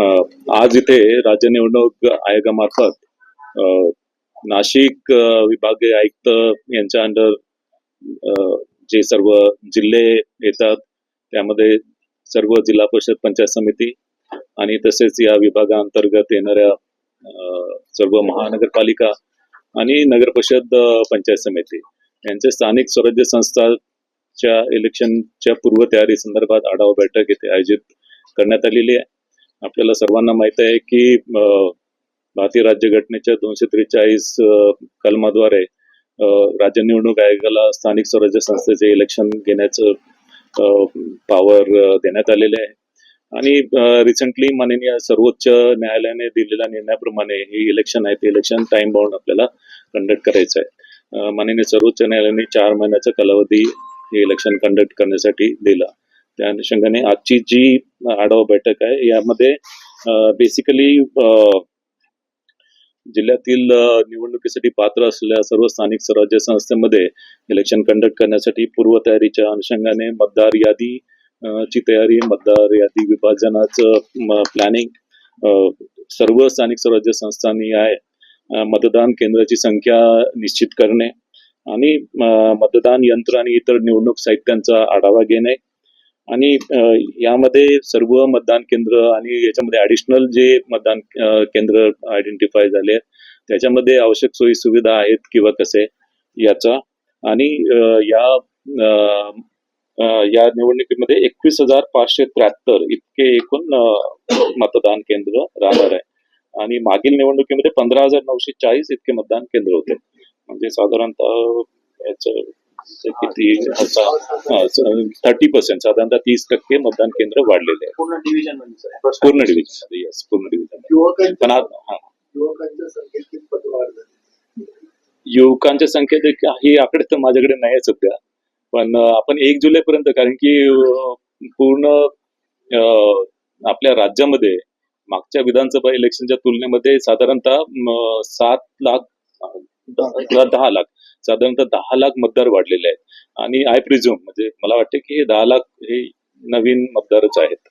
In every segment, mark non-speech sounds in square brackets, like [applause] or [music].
आज इथे राज्य निवडणूक आयोगामार्फत अ, नाशिक विभागीय आयुक्त यांच्या अंडर जे सर्व जिल्हे येतात त्यामध्ये सर्व जिल्हा परिषद पंचायत समिती आणि तसेच या विभागाअंतर्गत येणाऱ्या सर्व महानगरपालिका आणि नगर परिषद पंचायत समिती यांचे स्थानिक स्वराज्य संस्थाच्या इलेक्शनच्या पूर्वतयारी संदर्भात आढावा बैठक इथे आयोजित करण्यात आलेली आहे. आपल्याला सर्वांना माहीत आहे की भारतीय राज्यघटनेच्या दोनशे त्रेचाळीस कलमाद्वारे राज्य निवडणूक आयोगाला स्थानिक स्वराज्य संस्थेचे इलेक्शन घेण्याचं पॉवर देण्यात आलेले आहे. आणि रिसेंटली माननीय सर्वोच्च न्यायालयाने दिलेल्या निर्णयाप्रमाणे हे इलेक्शन आहे ते इलेक्शन टाइम बाउंड आपल्याला कंडक्ट करायचं आहे. माननीय सर्वोच्च न्यायालयाने चार महिन्याचा कालावधी हे इलेक्शन कंडक्ट करण्यासाठी दिला. त्या अनुषंगाने आजची जी आढावा बैठक आहे यामध्ये बेसिकली जिल्ह्यातील निवडणुकीसाठी पात्र असलेल्या सर्व स्थानिक स्वराज्य संस्थेमध्ये इलेक्शन कंडक्ट करण्यासाठी पूर्वतयारीच्या अनुषंगाने मतदार यादी ची तयारी मतदार यादी विभाजनाचं प्लॅनिंग सर्व स्थानिक स्वराज्य संस्थांनी आहे मतदान केंद्राची संख्या निश्चित करणे आणि मतदान यंत्र आणि इतर निवडणूक साहित्यांचा आढावा घेणे आणि यामध्ये सर्व मतदान केंद्र आणि याच्यामध्ये ऍडिशनल जे मतदान केंद्र आयडेंटिफाय झाले त्याच्यामध्ये आवश्यक सोयी सुविधा आहेत किंवा कसे याचा. आणि या या निवडणुकीमध्ये एकवीस हजार पाचशे त्र्याहत्तर इतके एकूण मतदान केंद्र राहणार आहे. आणि मागील निवडणुकीमध्ये पंधरा हजार नऊशे चाळीस इतके मतदान केंद्र होते. म्हणजे साधारणतः याचं किती थर्टी पर्सेंट साधारणतः तीस टक्के मतदान केंद्र वाढलेले आहे पूर्ण डिव्हिजन पूर्ण डिव्हिजन येस पूर्ण डिव्हिजन पण युवकांच्या संख्येत ही आकडे तर माझ्याकडे नाही आहे सध्या. पण आपण एक जुलै पर्यंत कारण की पूर्ण आपल्या राज्यामध्ये मागच्या विधानसभा इलेक्शनच्या तुलनेमध्ये साधारणतः सात लाख अं, दहा लाख. साधारणतः दहा लाख मतदार वाढलेले आहेत. आणि आय प्रिझ्युम म्हणजे मला वाटते की हे दहा लाख हे नवीन मतदारच आहेत.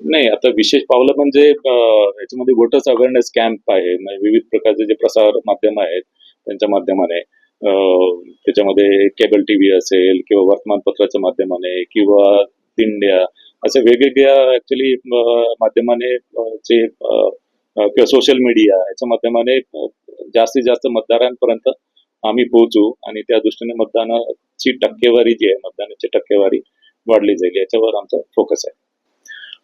नाही आता विशेष पावलं म्हणजे याच्यामध्ये वोटर्स अवेअरनेस कॅम्प आहे. म्हणजे विविध प्रकारचे जे प्रसार माध्यम आहेत त्यांच्या माध्यमाने त्याच्यामध्ये केबल टीव्ही असेल किंवा वर्तमानपत्राच्या माध्यमाने किंवा दिंड्या असे वेगवेगळ्या ऍक्च्युली माध्यमाने जे किंवा सोशल मीडिया याच्या माध्यमाने जास्तीत जास्त मतदारांपर्यंत आम्ही पोहोचू आणि त्या दृष्टीने मतदानाची टक्केवारी जी आहे मतदानाची टक्केवारी वाढली जाईल याच्यावर आमचा फोकस आहे.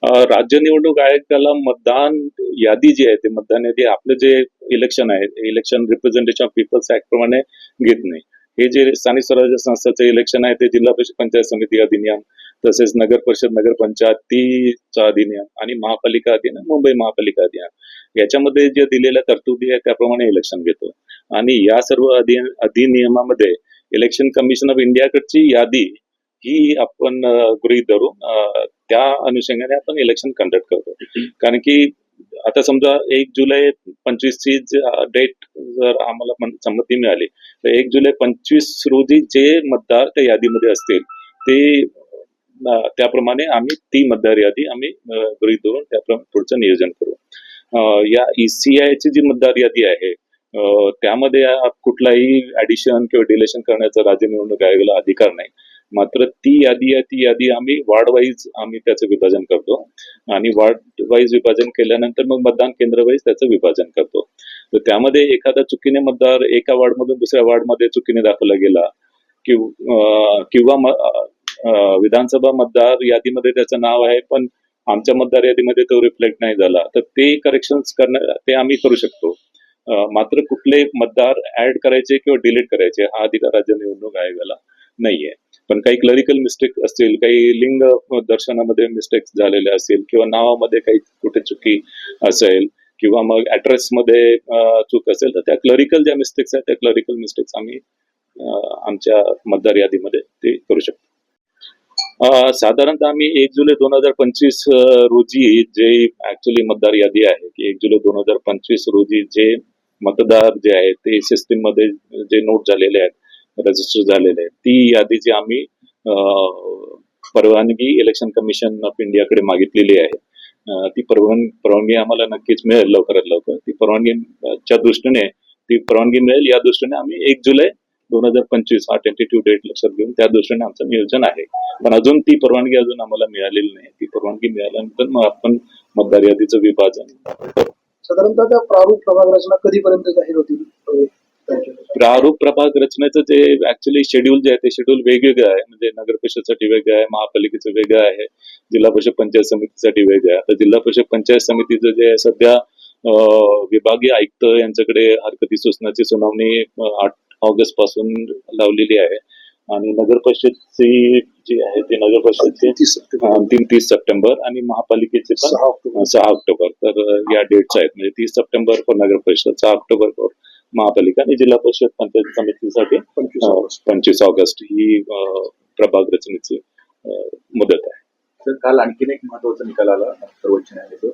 राज्य निवडणूक आयोगाला मतदान यादी जी आहे ते मतदान यादी आपलं जे इलेक्शन आहे election representation of people's act प्रमाणे घेत नाही. हे जे स्थानिक स्वराज्य संस्थाचे इलेक्शन आहे ते जिल्हा परिषद पंचायत समिती अधिनियम तसेच नगर परिषद नगर पंचायतीचा अधिनियम आणि महापालिका अधिनियम मुंबई महापालिका अधिनियम. याच्यामध्ये जे दिलेल्या तरतुदी आहे त्याप्रमाणे इलेक्शन घेतो. आणि या सर्व अधि अधिनियमामध्ये इलेक्शन कमिशन ऑफ इंडियाकडची यादी ही आपण गृहीत धरून त्या अनुषंगाने आपण इलेक्शन कंडक्ट करतो. कारण की आता समजा एक जुलै पंचवीस ची डेट जर आम्हाला संमती मिळाली तर एक जुलै पंचवीस रोजी जे मतदार त्या यादीमध्ये असतील ते त्याप्रमाणे आम्ही ती मतदार यादी आम्ही गृहीत धरून त्याप्रमाणे पुढचं नियोजन करू. या ECI ची जी मतदार यादी आहे त्यामध्ये कुठलाही ऍडिशन किंवा डिलेशन करण्याचा राज्य निवडणूक आयोगाला अधिकार नाही. मात्र ती यादी आहे ती यादी आम्ही वार्ड वाईज आम्ही त्याचं विभाजन करतो. आणि वार्ड वाईज विभाजन केल्यानंतर मग मतदान केंद्र वाईज त्याचं विभाजन करतो. तर त्यामध्ये एखादा चुकीने मतदार एका वार्डमधून दुसऱ्या वार्डमध्ये चुकीने दाखवला गेला किंवा किंवा विधानसभा मतदार यादीमध्ये त्याचं नाव आहे पण आमच्या मतदार यादीमध्ये तो रिफ्लेक्ट नाही झाला. तर ते करेक्शन करणं ते आम्ही करू शकतो. मात्र कुठले मतदार ऍड करायचे किंवा डिलीट करायचे हा अधिकार राज्य निवडणूक आयोगाला नाहीये. पण काही क्लरिकल मिस्टेक असतील काही लिंग दर्शनामध्ये मिस्टेक झालेले असतील किंवा नावामध्ये काही कुठे चुकी असेल किंवा मग ऍड्रेस मध्ये चूक असेल तर त्या क्लरिकल ज्या मिस्टेक्स आहेत त्या क्लरिकल मिस्टेक्स आम्ही आमच्या मतदार यादीमध्ये ते करू शकतो. साधारणतः आम्ही एक जुलै दोन हजार पंचवीस रोजी जे ऍक्च्युली मतदार यादी आहे की एक जुलै दोन हजार पंचवीस रोजी जे मतदार जे आहेत ते सिस्टीममध्ये जे नोट झालेले आहेत रजिस्टर झालेले. आहेत ती यादी जी आम्ही परवानगी इलेक्शन कमिशन ऑफ इंडियाकडे मागितलेली आहे. ती परवानगी परवानगी आम्हाला नक्कीच मिळेल लवकरात लवकर. ती परवानगीच्या दृष्टीने ती परवानगी मिळेल या दृष्टीने आम्ही एक जुलै दोन हजार पंचवीस हा टेंटेटिव्ह डेट लक्षात घेऊन त्या दृष्टीने आमचं नियोजन आहे. पण अजून ती परवानगी अजून आम्हाला मिळालेली नाही. ती परवानगी मिळाल्यानंतर मग आपण मतदार यादीचं विभाजन. साधारणतः त्या प्रारूप प्रभाग रचना कधीपर्यंत जाहीर होतील? प्रारूप प्रभाग रचनेचं जे ऍक्च्युली शेड्यूल जे आहे ते शेड्यूल वेगवेगळं आहे. म्हणजे नगर परिषदसाठी वेगळं आहे महापालिकेचं वेगळं आहे जिल्हा परिषद पंचायत समितीसाठी वेगळं आहे. आता जिल्हा परिषद पंचायत समितीचं जे सध्या विभागीय आयुक्त यांच्याकडे हरकती सूचनाची सुनावणी आठ ऑगस्टपासून लावलेली आहे. आणि नगर परिषदची जी आहे ती नगर परिषदची अंतिम तीस सप्टेंबर. आणि महापालिकेचे सहा ऑक्टोबर. सहा ऑक्टोबर. तर या डेट्स आहेत. म्हणजे तीस सप्टेंबर फॉर नगर परिषद सहा ऑक्टोबर फॉर महापालिका आणि जिल्हा परिषद पंचायत समितीसाठी पंचवीस ऑगस्ट. पंचवीस ऑगस्ट ही प्रभाग रचनेची मुदत आहे. तर काल आणखीन एक महत्त्वाचा निकाल आला सर्वोच्च न्यायालयाचं.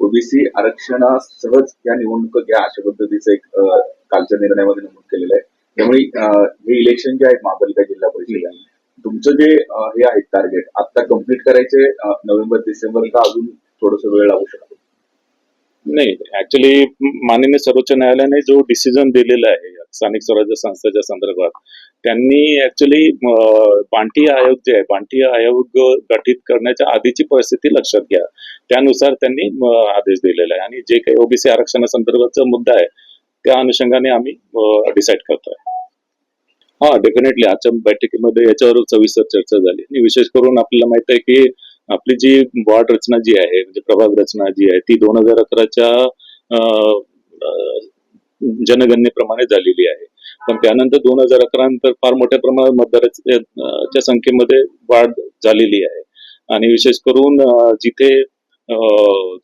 ओबीसी आरक्षणासहज या निवडणुका घ्या अशा पद्धतीचं एक कालच्या निर्णयामध्ये नमूद केलेलं आहे. त्यामुळे हे इलेक्शन जे आहेत महापालिका जिल्हा परिषद तुमचं जे हे आहे टार्गेट आता कंप्लीट करायचे नोव्हेंबर डिसेंबर का अजून थोडस वेळ लागू शकतो. नाही ऍक्च्युली माननीय सर्वोच्च न्यायालयाने जो डिसिजन दिलेला आहे स्थानिक स्वराज्य संस्थेच्या संदर्भात त्यांनी ऍक्च्युली बांटी आयोग जे आहे बांटी आयोग गठीत करण्याच्या आधीची परिस्थिती लक्षात घ्या. त्यानुसार त्यांनी आदेश दिलेला आहे. आणि जे काही ओबीसी आरक्षणासंदर्भाचा मुद्दा आहे त्या अनुषंगाने आम्ही डिसाईड करतोय. हा डेफिनेटली आजच्या बैठकीमध्ये याच्यावर सविस्तर चर्चा झाली. आणि विशेष करून आपल्याला माहीत आहे की आपली जी वॉर्ड रचना जी आहे म्हणजे प्रभाग रचना जी आहे ती दोन हजार अकराच्या जनगणनेप्रमाणे झालेली आहे. पण त्यानंतर दोन हजार अकरा नंतर फार मोठ्या प्रमाणात मतदाराच्या संख्येमध्ये वाढ झालेली आहे. आणि विशेष करून जिथे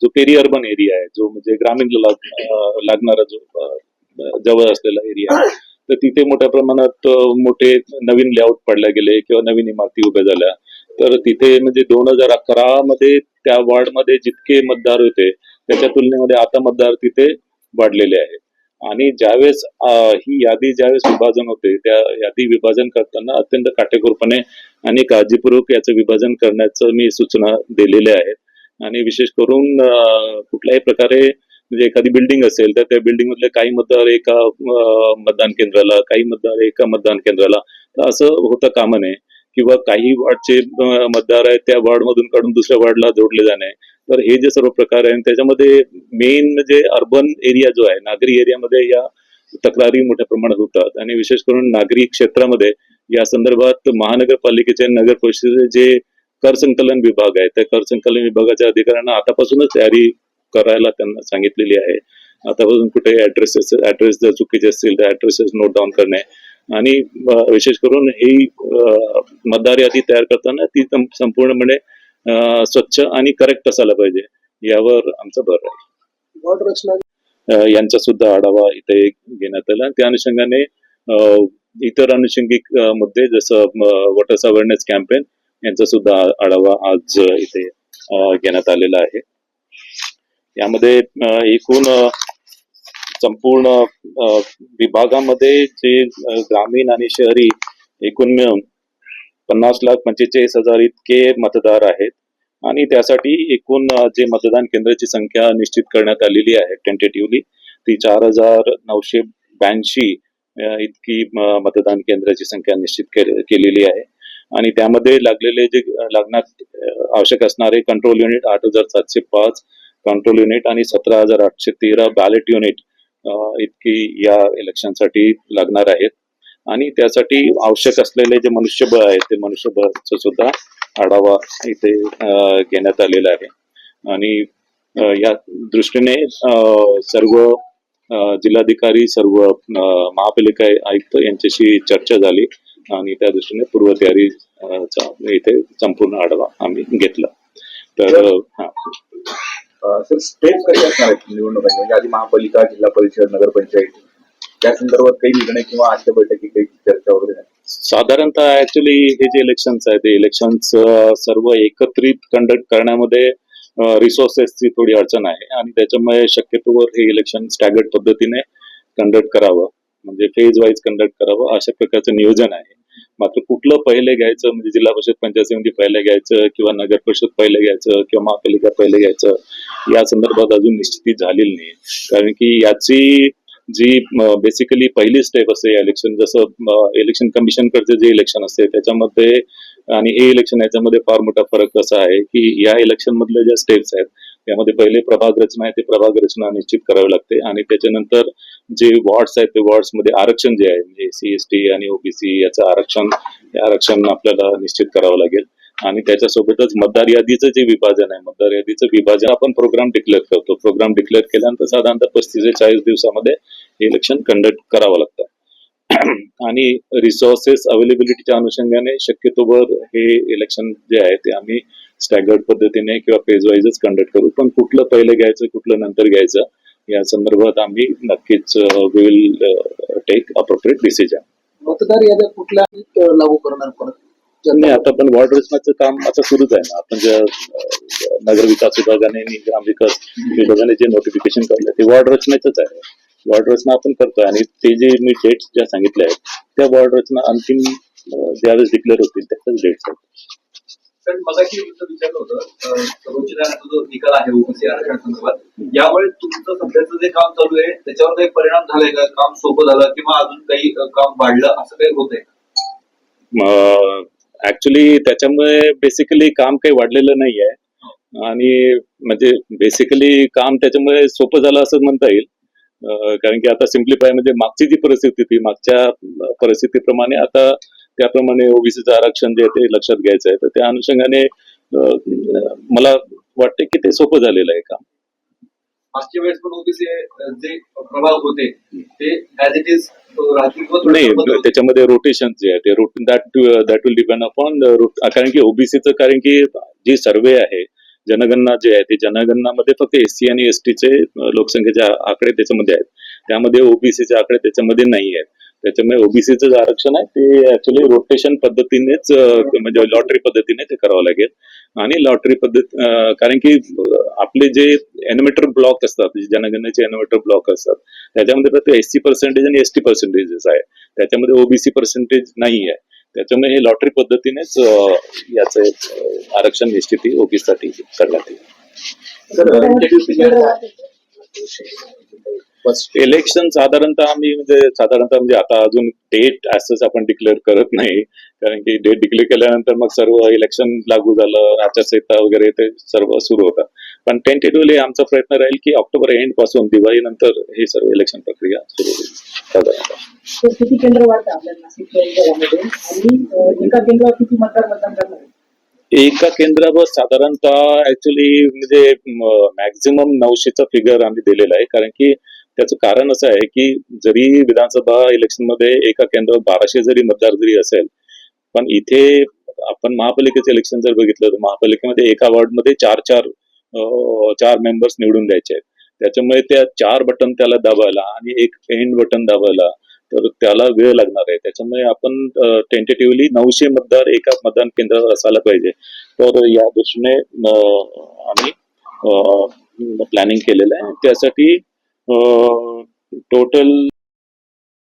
जो पेरी अर्बन एरिया आहे जो म्हणजे ग्रामीण लागणारा जो जवळ असलेला एरिया आहे तर तिथे मोठ्या प्रमाणात मोठे नवीन लेआउट पडल्या गेले किंवा नवीन इमारती उभ्या झाल्या. तर तिथे म्हणजे दोन हजार अकरा मध्ये त्या वॉर्डमध्ये जितके मतदार होते त्याच्या तुलनेमध्ये आता मतदार तिथे वाढलेले आहेत आणि ज्यावेळेस ही यादी ज्यावेळेस विभाजन होते त्या यादी विभाजन करताना अत्यंत काटेकोरपणे आणि काळजीपूर्वक याचं विभाजन करण्याचं मी सूचना दिलेल्या आहेत. आणि विशेष करून कुठल्याही प्रकारे म्हणजे एखादी बिल्डिंग असेल तर त्या बिल्डिंग मधले काही मतदार एका मतदान केंद्राला काही मतदार एका मतदान केंद्राला तर असं होता कामा नये किंवा काही वॉर्डचे मतदार आहेत त्या वॉर्ड मधून काढून दुसऱ्या वॉर्डला जोडले जाणे. तर हे जे सर्व प्रकार आहेत त्याच्यामध्ये मेन म्हणजे अर्बन एरिया जो आहे नागरी एरियामध्ये या तक्रारी मोठ्या प्रमाणात होतात. आणि विशेष करून नागरी क्षेत्रामध्ये या संदर्भात महानगरपालिकेचे नगर परिषदेचे जे कर संकलन विभाग आहे त्या कर संकलन विभागाच्या अधिकाऱ्यांना आतापासूनच तयारी करायला त्यांना सांगितलेली आहे. आतापासून कुठे ऍड्रेसेस ऍड्रेस जर चुकीचे असतील तर ऍड्रेसेस नोट डाऊन करणे. आणि विशेष करून ही मतदार यादी तयार करताना ती संपूर्णपणे स्वच्छ आणि करेक्ट असायला पाहिजे. यावर आमचा भर आहे. यांचा सुद्धा आढावा इथे घेण्यात आला. त्या अनुषंगाने इतर अनुषंगिक मुद्दे जसं वॉटर्स अवेअरनेस कॅम्पेन यांचा सुद्धा आढावा आज इथे घेण्यात आलेला आहे. यामध्ये एकूण संपूर्ण विभागामध्ये जे ग्रामीण आणि शहरी एकूण मिळून पन्नास लाख पंचेचाळीस हजार इतके मतदार आहेत. आणि त्यासाठी एकूण जे मतदान केंद्राची संख्या निश्चित करण्यात आलेली आहे टेंटेटिव्हली ती चार हजार नऊशे ब्याऐंशी इतकी मतदान केंद्राची संख्या निश्चित के- केलेली आहे. आणि त्यामध्ये लागलेले जे अं, लागण्यात आवश्यक असणारे कंट्रोल युनिट आठ हजार सातशे पाच कंट्रोल युनिट आणि सतरा हजार आठशे तेरा बॅलेट युनिट इतकी या इलेक्शनसाठी लागणार आहेत. आणि त्यासाठी आवश्यक असलेले जे मनुष्यबळ आहे ते मनुष्यबळाचा सुद्धा आढावा इथे घेण्यात आलेला आहे. आणि या दृष्टीने सर्व जिल्हाधिकारी सर्व महापालिका आयुक्त यांच्याशी चर्चा झाली. आणि त्या दृष्टीने पूर्वतयारी इथे संपूर्ण आढावा आम्ही घेतला. तर हा. सर स्टेप कसे असणार आहेत निवडणुकांचे म्हणजे आधी महापालिका जिल्हा परिषद नगरपंचायत त्या संदर्भात काही निर्णय किंवा आजच्या बैठकीत काही चर्चा वगैरे झाली? साधारणतः ऍक्च्युली हे जे इलेक्शन्स आहेत ते इलेक्शन्स सर्व एकत्रित कंडक्ट करण्यामध्ये रिसोर्सेसची थोडी अडचण आहे. आणि त्याच्यामुळे शक्यतोवर हे इलेक्शन स्टॅगर्ड पद्धतीने कंडक्ट करावं. म्हणजे फेज वाईज कंडक्ट करावं अशा प्रकारचं नियोजन आहे. मात्र कुठलं पहिले घ्यायचं म्हणजे जिल्हा परिषद पंचायत समिती पहिले घ्यायचं किंवा नगर परिषद पहिले घ्यायचं किंवा महापालिका पहिले घ्यायचं या संदर्भात अजून निश्चिती झालेली नाही. कारण की याची जी बेसिकली पहिली स्टेप असते इलेक्शन जसं इलेक्शन कमिशन कडचे जे इलेक्शन असते त्याच्यामध्ये आणि हे इलेक्शन याच्यामध्ये फार मोठा फरक असा आहे की या इलेक्शन मधल्या ज्या स्टेप्स आहेत त्यामध्ये पहिले प्रभाग रचना आहे ते प्रभाग रचना निश्चित करावी लागते. आणि त्याच्यानंतर जे वॉर्ड्स आहेत ते वॉर्ड्समध्ये आरक्षण जे आहे म्हणजे सी एस टी आणि ओबीसी याचं आरक्षण आरक्षण आपल्याला निश्चित करावं लागेल. आणि त्याच्यासोबतच मतदार यादीचं जे विभाजन आहे मतदार यादीचं विभाजन आपण प्रोग्राम डिक्लेअर करतो. प्रोग्राम डिक्लेअर केल्यानंतर साधारणतः पस्तीस ते चाळीस दिवसामध्ये हे इलेक्शन कंडक्ट करावं लागतं. [clears throat] आणि रिसोर्सेस अवेलेबिलिटीच्या अनुषंगाने शक्यतोवर हे इलेक्शन जे आहे ते आम्ही स्टॅगर्ड पद्धतीने किंवा फेज वाईजच कंडक्ट करू. पण कुठलं पहिलं घ्यायचं कुठलं नंतर घ्यायचं या संदर्भात आम्ही नक्कीच विल टेक अप्रोप्रिएट डिसिजन मतदार याद्या कुठल्या लागू करणार परत? नाही आता पण वॉर्ड रचनाचं काम आता सुरूच आहे. ना आपण ज्या नगर विकास विभागाने आणि ग्रामविकास विभागाने जे नोटिफिकेशन काढलं ते वॉर्ड रचनेचंच आहे. वॉर्ड रचना आपण करतोय आणि ते जे मी डेट्स ज्या सांगितल्या आहेत त्या वॉर्ड रचना अंतिम ज्यावेळेस डिक्लेअर होतील त्याच्याच डेट्स आहेत. मगाशी तुमचं विचारलं होतं अं, सर्वोच्च न्यायालयाचा जो निकाल आहे ओबीसी आरक्षण संदर्भात यामुळे तुमचं सध्याचं जे काम चालू आहे त्याच्यावर काही परिणाम झालाय का? काम सोपं झालं किंवा अजून काही काम वाढलं असं काही होतंय ऍक्च्युली त्याच्यामुळे बेसिकली काम काही वाढलेलं नाही आहे आणि म्हणजे बेसिकली काम त्याच्यामुळे सोपं झालं असं म्हणता येईल. कारण की आता सिम्प्लिफाय म्हणजे मागची जी परिस्थिती होती मागच्या परिस्थितीप्रमाणे आता त्याप्रमाणे ओबीसीचं आरक्षण जे ते लक्षात घ्यायचं आहे. तर त्या अनुषंगाने मला वाटतं की ते सोपं झालेलं आहे काम. मागच्या वेळेस पण ओबीसी जे प्रभाग होते ते ऍज इट इज नाही. त्याच्यामध्ये रोटेशन जे आहे ते rote that that will depend upon कारण की ओबीसीचं कारण की जी सर्वे आहे जनगणना जे आहे ते जनगणनामध्ये फक्त एस सी आणि एस टीचे लोकसंख्येचे आकडे त्याच्यामध्ये आहेत. त्यामध्ये ओबीसीचे आकडे त्याच्यामध्ये नाही आहेत. त्याच्यामुळे ओबीसीचं जे आरक्षण आहे ते ऍक्च्युली रोटेशन पद्धतीनेच म्हणजे लॉटरी पद्धतीने ते करावं लागेल. आणि लॉटरी पद्धत कारण की आपले जे एनिमेटर ब्लॉक असतात जे जनगणनेचे एनिमेटर ब्लॉक असतात त्याच्यामध्ये फक्त एस सी पर्सेंटेज आणि एस टी पर्सेंटेजेस आहे. त्याच्यामध्ये ओबीसी पर्सेंटेज नाही आहे. त्याच्यामुळे हे लॉटरी पद्धतीनेच याचं आरक्षण निश्चिती ओबीसी साठी करण्यात येईल. इलेक्शन साधारणतः आम्ही म्हणजे साधारणतः म्हणजे आता अजून डेट असंच आपण डिक्लेअर करत नाही. कारण की डेट डिक्लेअर केल्यानंतर मग सर्व इलेक्शन लागू झालं आचारसंहिता वगैरे ते सर्व सुरू होतं. पण टेंटेटिव्हली आमचा प्रयत्न राहील की ऑक्टोबर एंडपासून दिवाळी नंतर ही सर्व इलेक्शन प्रक्रिया सुरू होईल साधारणतः? एका केंद्रावर साधारणतः ऍक्च्युली म्हणजे मॅक्झिमम नऊशेचा फिगर आम्ही दिलेला आहे. कारण की त्याचं कारण असं आहे की जरी विधानसभा इलेक्शनमध्ये एका केंद्रावर बाराशे जरी मतदार जरी असेल पण इथे आपण महापालिकेचं इलेक्शन जर बघितलं तर महापालिकेमध्ये एका वॉर्डमध्ये चार चार चार मेंबर्स निवडून द्यायचे आहेत. त्याच्यामुळे त्या चार बटन त्याला दाबायला आणि एक एंड बटन दाबायला तर त्याला वेळ लागणार आहे. त्याच्यामुळे आपण टेंटेटिव्हली नऊशे मतदार एका मतदान केंद्रावर असायला पाहिजे. तर या दृष्टीने आम्ही प्लॅनिंग केलेलं आहे. त्यासाठी Uh, total